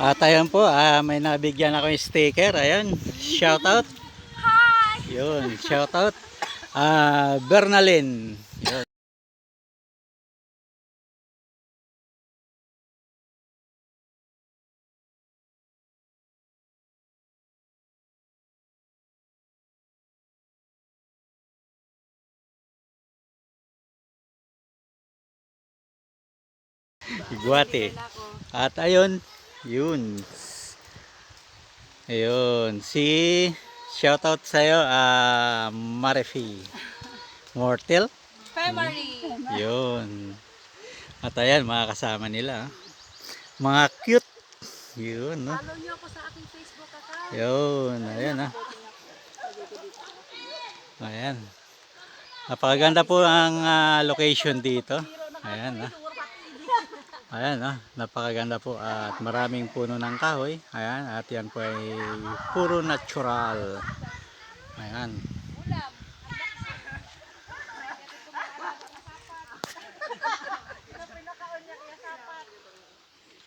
At ayan po, ah, may nabigyan ako yung sticker. Ayan, shout out. Hi! Yun, shout out. Ah, Bernalyn. Yun. Iguate. At ayun, yun. Ayun, si shoutout sa'yo, ah, Marifi. Mortel. Family. Yun. At ayan, mga kasama nila. ah. Mga cute. Yun, no? Follow niyo ako sa aking Facebook account. Yun, ayan ah. Ayan. Napakaganda po ang ah, location dito. Ayan ah. Ayan ah, napakaganda po at maraming puno ng kahoy. Ayan, at yan po ay puro natural.